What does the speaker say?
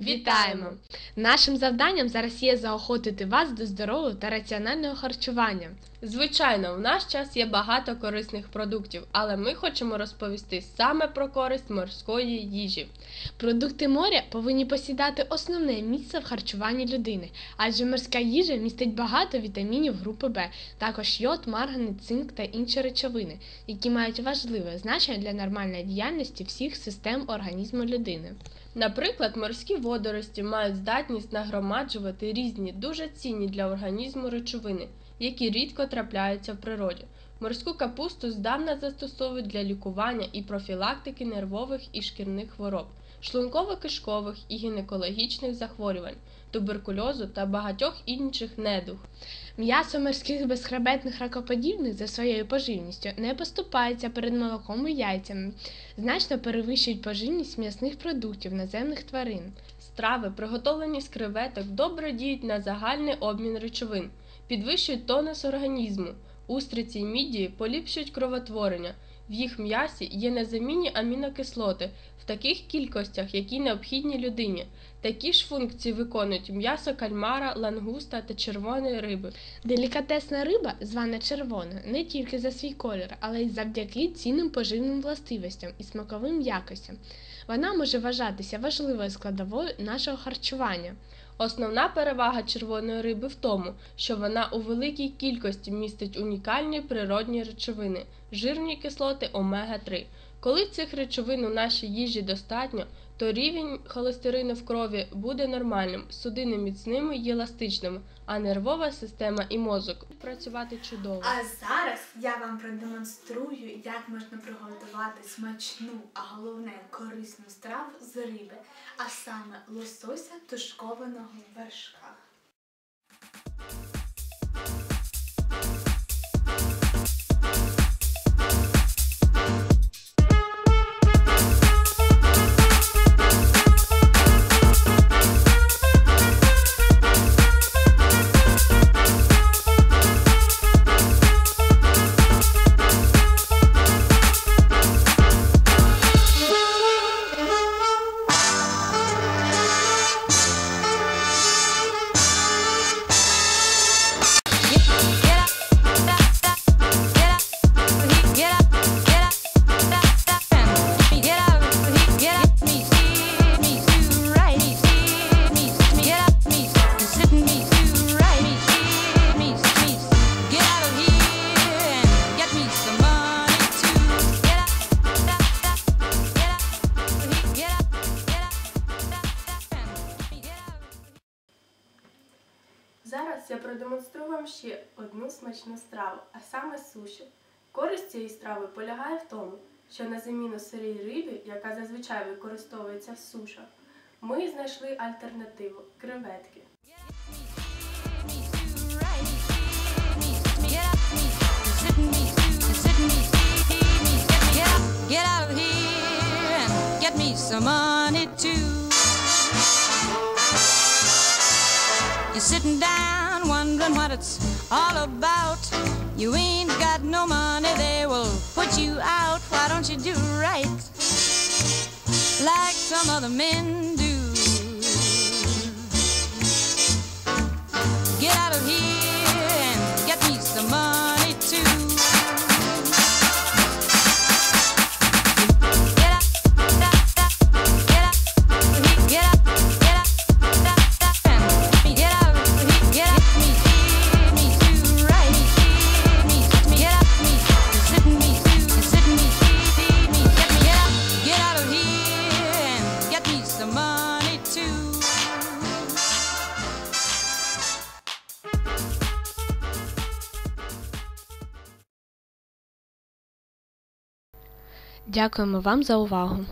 Вітаємо! Нашим завданням зараз є заохотити вас до здорового та раціонального харчування. Звичайно, в наш час є багато корисних продуктів, але ми хочемо розповісти саме про користь морської їжі. Продукти моря повинні посідати основне місце в харчуванні людини, адже морська їжа містить багато вітамінів групи Б, також йод, марганець, цинк та інші речовини, які мають важливе значення для нормальної діяльності всіх систем організму людини. Наприклад, морські водорості мають здатність нагромаджувати різні дуже цінні для організму речовини, які рідко трапляються в природі. Морську капусту здавна застосовують для лікування і профілактики нервових і шкірних хвороб, шлунково-кишкових і гінекологічних захворювань, туберкульозу та багатьох інших недуг. М'ясо морських безхребетних ракоподібних за своєю поживністю не поступається перед молоком і яйцями, значно перевищують поживність м'ясних продуктів наземних тварин. Страви, приготовлені з креветок, добре діють на загальний обмін речовин, підвищують тонус організму. Устриці й мідії поліпшують кровотворення. В їх м'ясі є незамінні амінокислоти в таких кількостях, які необхідні людині. Такі ж функції виконують м'ясо кальмара, лангуста та червоної риби. Делікатесна риба, звана червоною, не тільки за свій колір, але й завдяки цінним поживним властивостям і смаковим якостям. Вона може вважатися важливою складовою нашого харчування. Основна перевага червоної риби в тому, що вона у великій кількості містить унікальні природні речовини, жирні кислоти омега-3. Коли цих речовин у нашій їжі достатньо, то рівень холестерину в крові буде нормальним, судини міцними й еластичними, а нервова система і мозок працювати чудово. А зараз я вам продемонструю, як можна приготувати смачну, а головне корисну страву з риби, а саме лосося тушкованого в вершках. Зараз продемонструю вам ще одну смачну страву, а саме суші. Користь цієї страви полягає в тому, що на заміну сирій рибі, яка зазвичай використовується в сушах, ми знайшли альтернативу креветки. You're sitting down what it's all about. You ain't got no money, they will put you out. Why don't you do right like some other men do? Get out of here Дякуємо вам за увагу!